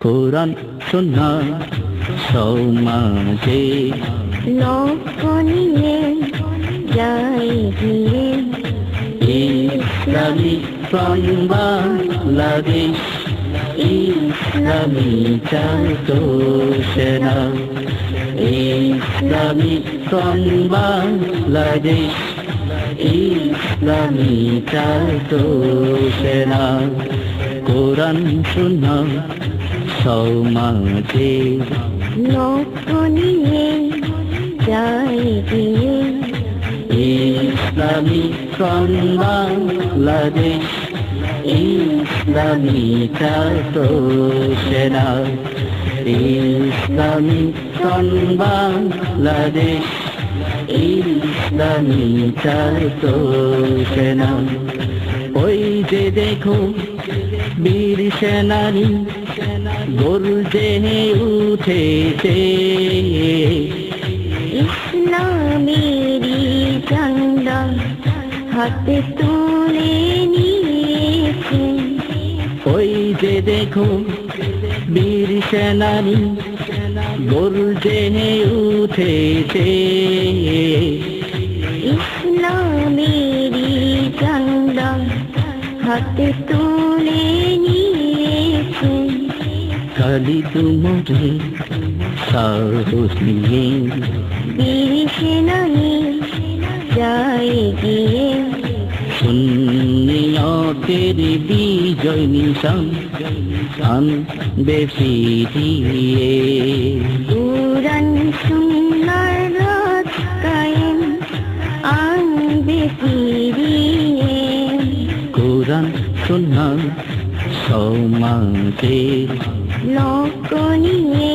কোরআন শোনা সমাজে নিয়ে যাই গিয়ে ইসলামী বাংলাদেশ ইসলামী চাতো সেনা ইসলামী বাংলাদেশ ইসলামী চাতো সেনা কোরআন শোনা সমাজে লক্ষ্য নিয়ে যাই গিয়ে ইসলামী বাংলাদেশ ইসলামী চাতো সেনা ইসলামী বাংলাদেশ ইসলামী চাতো সেনা ওই যে দেখো বীর সেনানী গর্জে উঠেছে ইসলামেরই ঝান্ডা হাতে তুলে নিয়েছে। ওই যে দেখো বীর সেনানী গর্জে উঠেছে ইসলামেরই ঝান্ডা হাতে তুলে নিয়েছে কালি তুমরে সাহস নিয়ে। বীর সেনানি যাই গিয়ে। সুন্নিয়তের বিজয় নিশান আনবে ফিরিয়ে পুরান সুন্নার রাত কায়েম আনবে ফিরিয়ে। কোরআন শোনা সমাজের লক্ষ্য নিয়ে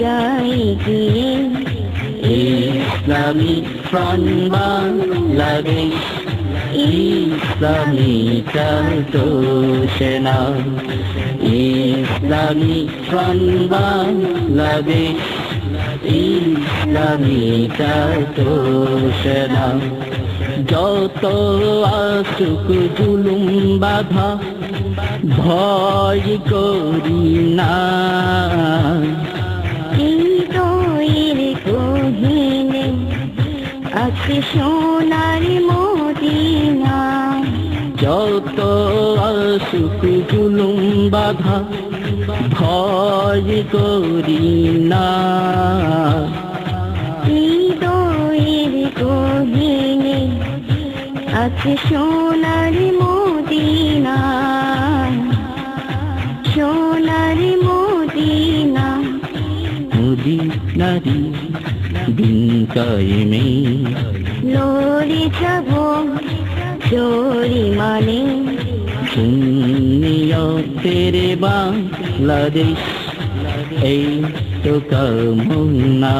যাই গিয়ে ইসলামী বাংলাদেশ ইসলামী চাতো সেনা ইসলামী বাংলাদেশ ইসলামী চাতো সেনা যত আসুক জুলুম বাধা ভয় করি না। আছে সোনার মদিনা। যত আসুক জুলুম বাধা ভয় করি না। হৃদয়ের গহীনে আছে সোনার মদিনা সোনার মদিনা। মুদি নারী দিন কায়েমে। লড়ে যাব জোরি মানে। শূন্য তেরে বাংলাদেশ এই তো কামনা।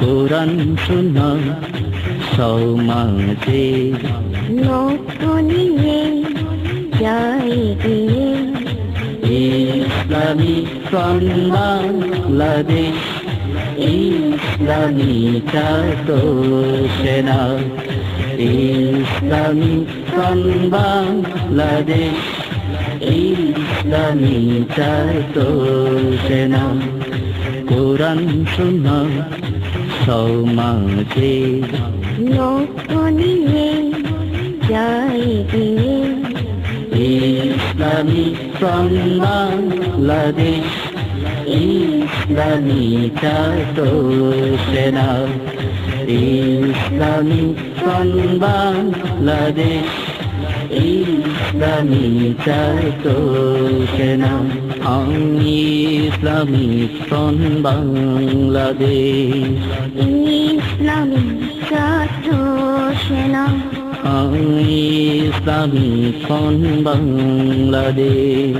কোরআন শোনা সমাজে লক্ষ্য নিয়ে যাই গিয়ে। ইসলামী বাংলাদেশ ইসলামী সেনা ইসলামী বাংলাদেশ ইসলামী সেনা কোরআন শোনা সমাজে নিয়ে যাই গিয়ে ইসলামী বাংলাদেশ ইসলামী সেনা ইসলামী বাংলাদেশ। ইসলামী চাতো সেনা আমি ইসলামী বাংলাদেশ ইসলামী সেনা আমি ইসলামী বাংলাদেশ